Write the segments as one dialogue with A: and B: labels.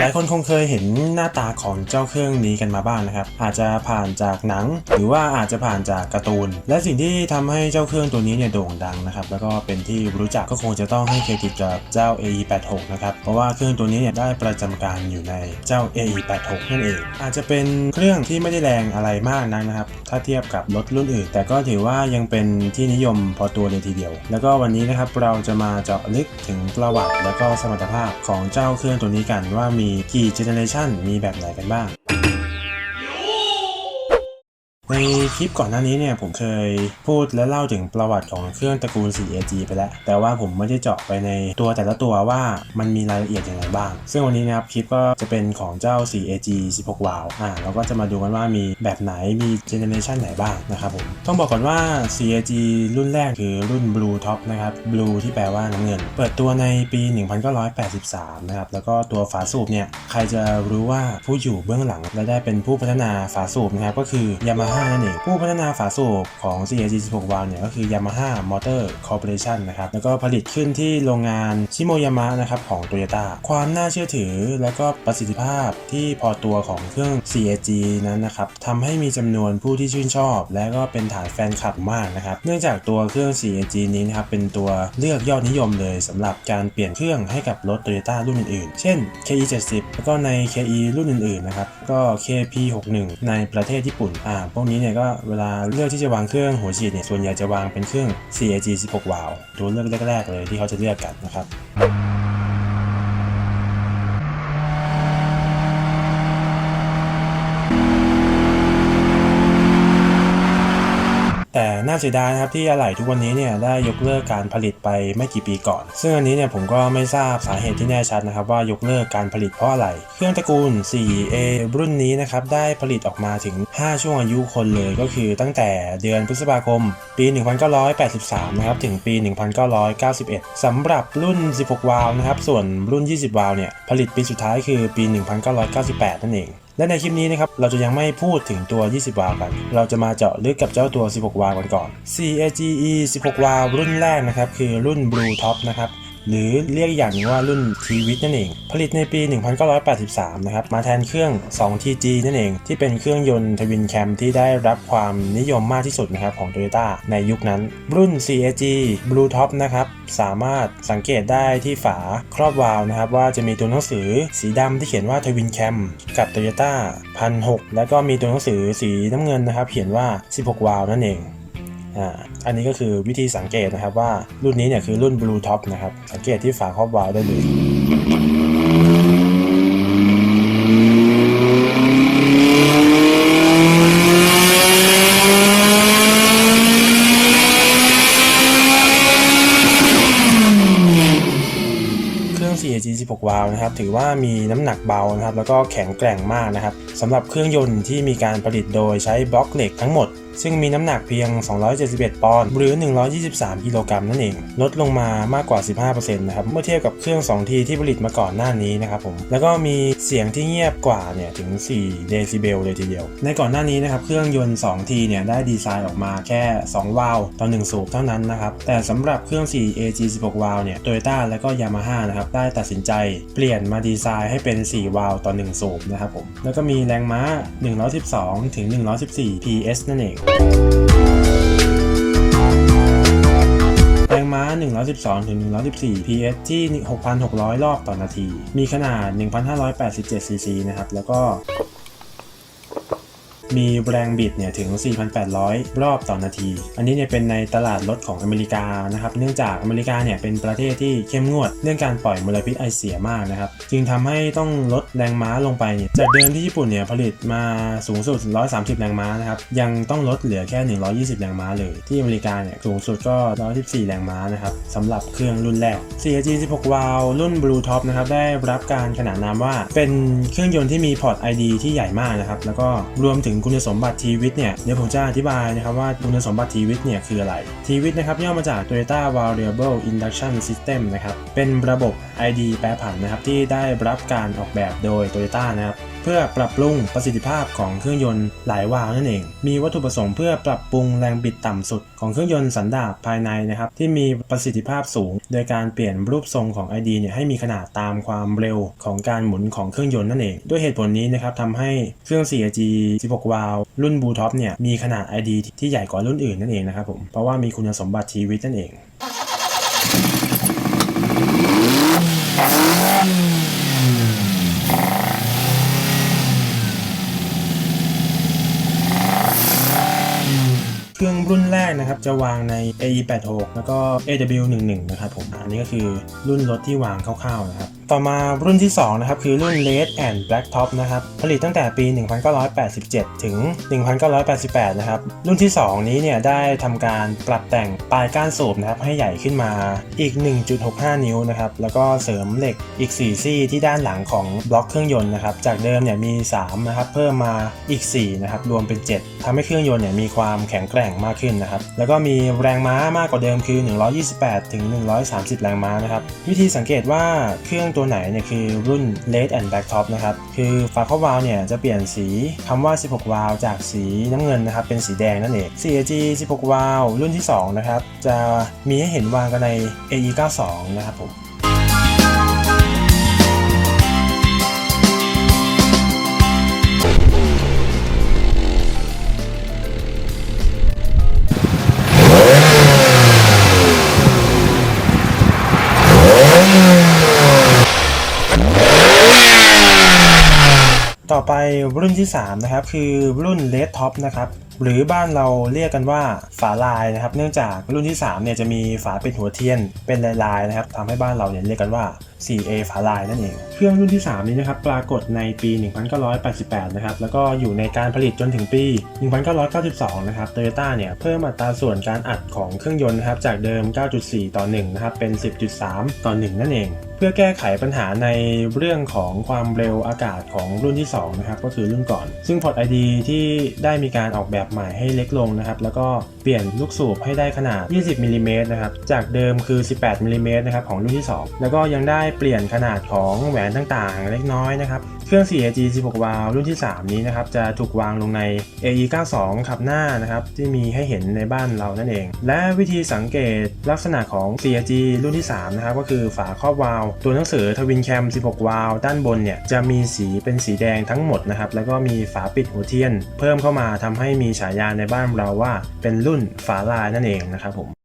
A: หลายคนคงเคยเห็นหน้าตาของเจ้าเครื่องนี้กันมาบ้างนะครับ อาจจะผ่านจากหนัง หรือว่าอาจจะผ่านจากการ์ตูน และสิ่งที่ทำให้เจ้าเครื่องตัวนี้เนี่ยโด่งดังนะครับ แล้วก็เป็นที่รู้จักก็คงจะต้องให้เครดิตกับเจ้า AE86 นะครับ เพราะว่าเครื่องตัวนี้เนี่ยได้ประจำการอยู่ในเจ้า AE86 นั่นเอง อาจจะเป็นเครื่องที่ไม่ได้แรงอะไรมากนักนะครับ ถ้าเทียบกับรถรุ่นอื่น แต่ก็ถือว่ายังเป็นที่นิยมพอตัวเลยทีเดียว แล้วก็วันนี้นะครับเราจะมาเจาะลึกถึงประวัติ แล้วก็สมรรถภาพของเจ้าเครื่องตัวนี้กันว่ามีมีกี่เจเนเรชันมีแบบไหนกันบ้าง ในคลิปก่อนหน้านี้เนี่ยผมเคยพูดและเล่าถึงประวัติของเครื่องตระกูล 4AG ไปแล้ว แต่ว่าผมไม่ได้เจาะไปในตัวแต่ละตัวว่ามันมีรายละเอียดอย่างไรบ้าง ซึ่งวันนี้นะครับคลิปก็จะเป็นของเจ้า 4AG 16 วาล์วอ่าเราก็จะมาดูกันว่ามีแบบไหนมีเจเนเรชันไหนบ้างนะครับผม ต้องบอกก่อนว่า 4AG รุ่นแรกคือรุ่น Blue Top นะครับ Blue ที่แปลว่าน้ำเงิน เปิดตัวในปี 1983 นะครับ แล้วก็ตัวฝาสูบเนี่ยใครจะรู้ว่าผู้อยู่เบื้องหลังและได้เป็นผู้พัฒนาฝาสูบนะครับก็คือ Yamaha นั่นเองผู้พัฒนาฝาสูบของ CAG 16 วาล์วเนี่ยก็คือ Yamaha Motor Corporation นะครับแล้วก็ผลิตขึ้นที่โรงงานชิโมยามะนะครับของ Toyota ความน่าเชื่อถือและก็ประสิทธิภาพที่พอตัวของเครื่อง CAG นั้นนะครับทำให้มีจำนวนผู้ที่ชื่นชอบ และก็เป็นฐานแฟนคลับมากนะครับเนื่องจากตัวเครื่อง CAG นี้นะครับเป็นตัวเลือกยอดนิยมเลยสำหรับการเปลี่ยนเครื่องให้กับรถ Toyota รุ่นอื่นๆ เช่น KE 70แล้วก็ใน KE รุ่นอื่นๆนะครับก็ KP 61ในประเทศญี่ปุ่นอ่าพวกนี้เนี่ยก็เวลาเลือกที่จะวางเครื่องหัวฉีดเนี่ยส่วนใหญ่จะวางเป็นเครื่อง CAG 16 วาล์วตัวเลือกแรกๆเลยที่เขาจะเลือกกันนะครับ แต่ น่าเสียดายนะครับที่อะไหล่ทุกวันนี้เนี่ยได้ยกเลิกการผลิตไปไม่กี่ปีก่อน ซึ่งอันนี้เนี่ยผมก็ไม่ทราบสาเหตุที่แน่ชัดนะครับ ว่ายกเลิกการผลิตเพราะอะไร เครื่องตระกูล 4A รุ่นนี้นะครับได้ผลิตออกมาถึง 5 ช่วงอายุคนเลย ก็คือตั้งแต่เดือนพฤษภาคม ปี 1983 นะครับถึงปี 1991สำหรับรุ่น 16 วาล์วนะครับส่วนรุ่น 20 วาล์วเนี่ยผลิตปีสุดท้ายคือปี 1998 นั่นเอง และในคลิปนี้นะครับเราจะยังไม่พูดถึงตัว 20 วาล์วกัน เราจะมาเจาะลึกกับเจ้าตัว 16 วาล์วกันก่อน CAGE 16 วาล์วรุ่นแรกนะครับคือรุ่น Blue Top นะครับ หรือเรียกอย่างหนึงว่ารุ่นทีวิตนั่นเอง ผลิตในปี 1983 นะครับ มาแทนเครื่อง 2TG นั่นเอง ที่เป็นเครื่องยนต์ทวินแคมที่ได้รับความนิยมมากที่สุดนะครับของ Toyota ในยุคนั้น รุ่น CAG Blue Top นะครับ สามารถสังเกตได้ที่ฝาครอบวาล์วนะครับ ว่าจะมีตัวหนังสือสีดำที่เขียนว่าทวินแคมกับ Toyota 1,600แล้วก็มีตัวหนังสือสีน้ำเงินนะครับ เขียนว่า 16 วาล์วนั่นเอง อ่าอันนี้ก็คือวิธีสังเกตนะครับว่ารุ่นนี้เนี่ยคือรุ่น Blue Top นะครับสังเกตที่ฝาครอบวาล์วได้เลยเครื่อง CAG 16 วาล์วนะครับถือว่ามีน้ำหนักเบานะครับแล้วก็แข็งแกร่งมากนะครับสำหรับเครื่องยนต์ที่มีการผลิตโดยใช้บล็อกเหล็กทั้งหมด ซึ่งมีน้ำหนักเพียง 271 ปอนด์หรือ 123 กิโลกรัมนั่นเอง ลดลงมามากกว่า 15%นะครับ เมื่อเทียบกับเครื่อง 2 ทีที่ผลิตมาก่อนหน้านี้นะครับผม แล้วก็มีเสียงที่เงียบกว่าเนี่ยถึง 4 เดซิเบลเลยทีเดียว ในก่อนหน้านี้นะครับ เครื่องยนต์ 2 ทีเนี่ยได้ดีไซน์ออกมาแค่ 2 วาล์วต่อ 1 สูบเท่านั้นนะครับ แต่สำหรับเครื่อง 4 AG 16 วาล์วเนี่ย Toyota และก็ Yamaha นะครับ ได้ตัดสินใจ เปลี่ยนมาดีไซน์ให้เป็น 4 วาล์วต่อ 1 สูบนะครับผม แล้วก็มีแรงม้า 112 ถึง 114 PS นั่นเอง แรงม้า 112 ถึง 114 PS ที่ 6,600 รอบต่อนาที มีขนาด 1,587 cc นะครับ แล้วก็ มีแรงบิดเนี่ยถึง 4,800 รอบต่อนาที อันนี้เนี่ยเป็นในตลาดรถของอเมริกานะครับ เนื่องจากอเมริกาเนี่ยเป็นประเทศที่เข้มงวด เรื่องการปล่อยมลพิษไอเสียมากนะครับ จึงทำให้ต้องลดแรงม้าลงไปเนี่ยจากเดิมที่ญี่ปุ่นเนี่ยผลิตมาสูงสุด 130 แรงม้านะครับ ยังต้องลดเหลือแค่ 120 แรงม้าเลย ที่อเมริกาเนี่ยสูงสุดก็ 114 แรงม้านะครับสำหรับเครื่องรุ่นแรก CAG 16 วาล์วรุ่น Blue Top นะครับได้รับการขนานนามว่า เป็นเครื่องยนต์ที่มีพอร์ต ID ที่ใหญ่มากนะครับแล้วก็รวมถึงคุณสมบัติทีวิตเนี่ยเดี๋ยวผมจะอธิบายนะครับว่าคุณสมบัติทีวิตเนี่ยคืออะไรทีวิตนะครับย่อมาจาก Toyota Variable Induction System นะครับเป็นระบบ ID แปรผันนะครับที่ได้รับการออกแบบโดย Toyota นะครับเพื่อปรับปรุงประสิทธิภาพของเครื่องยนต์หลายวาล์วนั่นเอง มีวัตถุประสงค์เพื่อปรับปรุงแรงบิดต่ำสุดของเครื่องยนต์สันดาปภายในนะครับที่มีประสิทธิภาพสูง โดยการเปลี่ยนรูปทรงของ ID เนี่ยให้มีขนาดตามความเร็วของการหมุนของเครื่องยนต์นั่นเอง ด้วยเหตุผลนี้นะครับทำให้เครื่อง 4G 16 วาล์วรุ่น Blue Top เนี่ยมีขนาด ID ที่ใหญ่กว่ารุ่นอื่นนั่นเองนะครับผมเพราะว่ามีคุณสมบัติชีวิตนั่นเอง เครื่องรุ่นแร กนะครับจะวางใน AE86 แล้วก็ AW11 นะครับผมอันนี้ก็คือรุ่นรถที่วางคร่าวๆนะครับ ต่อมารุ่นที่ 2 นะครับ คือรุ่น Red and Black Top นะครับ ผลิตตั้งแต่ปี 1987 ถึง 1988 นะครับ รุ่นที่ 2 นี้เนี่ยได้ทำการปรับแต่งปลายก้านสูบนะครับ ให้ใหญ่ขึ้นมาอีก 1.65 นิ้วนะครับ แล้วก็เสริมเหล็กอีก 4 ซี่ที่ด้านหลังของบล็อกเครื่องยนต์นะครับ จากเดิมเนี่ยมี 3 นะครับ เพิ่มมาอีก 4 นะครับ รวมเป็น 7ทำให้เครื่องยนต์เนี่ยมีความแข็งแกร่งมากขึ้นนะครับ แล้วก็มีแรงม้ามากกว่าเดิมคือ 128 ถึง 130 แรงม้านะครับ วิธีสังเกตว่าเครื่องตัวไหนเนี่ยคือรุ่น Red and Black Top นะครับ คือฝาครอบวาล์วเนี่ยจะเปลี่ยนสีคำว่า 16 วาล์วจากสีน้ำเงินนะครับเป็นสีแดงนั่นเอง CAG 16 วาล์วรุ่นที่ 2 นะครับ จะมีให้เห็นวางกันใน AE 92 นะครับผม ต่อไปรุ่นที่ 3 นะครับ คือรุ่นเลตท็อปนะครับหรือบ้านเราเรียกกันว่าฝาลายนะครับ เนื่องจากรุ่นที่3เนี่ยจะมีฝาเป็นหัวเทียนเป็นลายๆนะครับทำให้บ้านเราเนี่ยเรียกกันว่า 4A ฝาลายนั่นเอง เครื่องรุ่นที่ 3 นี้นะครับปรากฏในปี 1988 นะครับ แล้วก็อยู่ในการผลิตจนถึงปี 1992 นะครับโตโยต้าเนี่ยเพิ่มอัตราส่วนการอัดของเครื่องยนต์นะครับจากเดิม 9.4 ต่อ 1 นะครับ เป็น 10.3 ต่อ 1 นั่นเอง เพื่อแก้ไขปัญหาในเรื่องของความเร็วอากาศของรุ่นที่ 2 นะครับ ก็คือรุ่นก่อน ซึ่งพอร์ต ID ที่ได้มีการออกแบบใหม่ให้เล็กลงนะครับ แล้วก็เปลี่ยนลูกสูบให้ได้ขนาด 20มิลลิเมตรนะครับจากเดิมคือ 18มิลลิเมตรนะครับของรุ่นที่ 2 แล้วก็ยังได้เปลี่ยนขนาดของแหวนต่างๆ เล็กน้อยนะครับ ครื่อง 4AG 16 วาล์วรุ่นที่ 3 นี้นะครับ จะถูกวางลงใน AE 92ขับหน้านะครับ ที่มีให้เห็นในบ้านเรานั่นเอง และวิธีสังเกตลักษณะของ 4AG รุ่นที่ 3 นะครับ ก็คือฝาครอบวาล์วตัวหนังสือทวินแคม 16 วาล์วด้านบนเนี่ย จะมีสีเป็นสีแดงทั้งหมดนะครับ แล้วก็มีฝาปิดหัวเทียน เพิ่มเข้ามาทำให้มีฉายาในบ้านเราว่า เป็นรุ่นฝาลายนั่นเองนะครับผม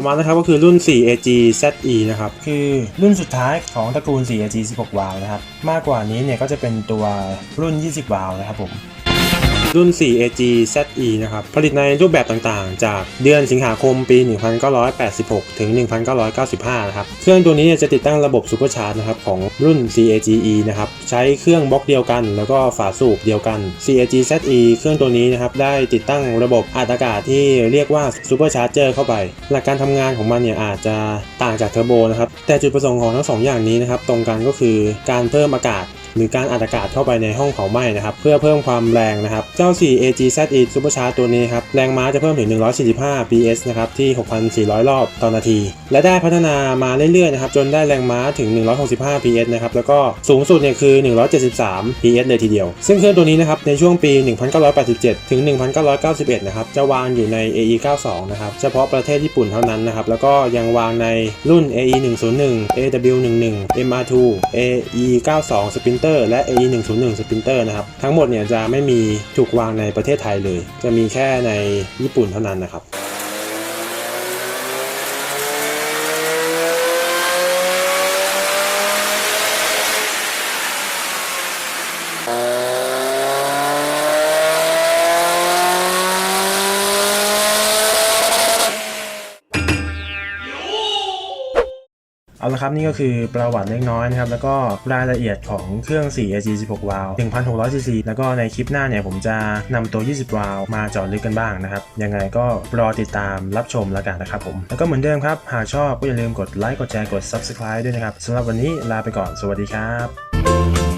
A: อมานะครับก็คือรุ่น 4AG ZE นะครับคือรุ่นสุดท้ายของตระกูล 4AG 16 วาล์วนะครับมากกว่านี้เนี่ยก็จะเป็นตัวรุ่น 20 วาล์วนะครับผม รุ่น 4AG ZE นะครับ ผลิตในรูปแบบต่างๆ จากเดือนสิงหาคมปี 1986 ถึง 1995 นะครับ เครื่องตัวนี้จะติดตั้งระบบซูเปอร์ชาร์จนะครับของรุ่น CAGE นะครับ ใช้เครื่องบล็อกเดียวกัน แล้วก็ฝาสูบเดียวกัน CAG ZE เครื่องตัวนี้นะครับ ได้ติดตั้งระบบอัดอากาศที่เรียกว่าซูเปอร์ชาร์เจอร์เข้าไป หลักการทำงานของมันเนี่ยอาจจะต่างจากเทอร์โบนะครับ แต่จุดประสงค์ของทั้งสองอย่างนี้นะครับ ตรงกันก็คือการเพิ่มอากาศ หรือการอัดอากาศเข้าไปในห้องเผาไหม้นะครับเพื่อเพิ่มความแรงนะครับเจ้า 4 AG ZE Supercharge ตัวนี้ครับแรงม้าจะเพิ่มถึง 145 PS นะครับที่ 6,400 รอบต่อนาที และได้พัฒนามาเรื่อยๆนะครับจนได้แรงม้าถึง 165 PS นะครับแล้วก็สูงสุดเนี่ยคือ 173 PS เลยทีเดียว ซึ่งเครื่องตัวนี้นะครับในช่วงปี 1987 ถึง 1991 นะครับจะวางอยู่ใน AE 92 นะครับเฉพาะประเทศญี่ปุ่นเท่านั้นนะครับแล้วก็ยังวางในรุ่น AE 101 AW 11 MR2 AE 92 Sprinter และ AE 101 Sprinter นะครับ ทั้งหมดเนี่ยจะไม่มีถูกวางในประเทศไทยเลย จะมีแค่ในญี่ปุ่นเท่านั้นนะครับ เอาละครับนี่ก็คือประวัติเล็กน้อยนะครับแล้วก็รายละเอียดของเครื่อง 4AG 16 วาล์ว1,600 cc แล้วก็ในคลิปหน้าเนี่ยผมจะนำตัว 20 วาล์วมาเจาะลึกกันบ้างนะครับ ยังไงก็รอติดตามรับชมแล้วกันนะครับผมแล้วก็เหมือนเดิมครับ หากชอบก็อย่าลืมกดไลค์กดแชร์กด subscribe ด้วยนะครับสำหรับวันนี้ลาไปก่อนสวัสดีครับ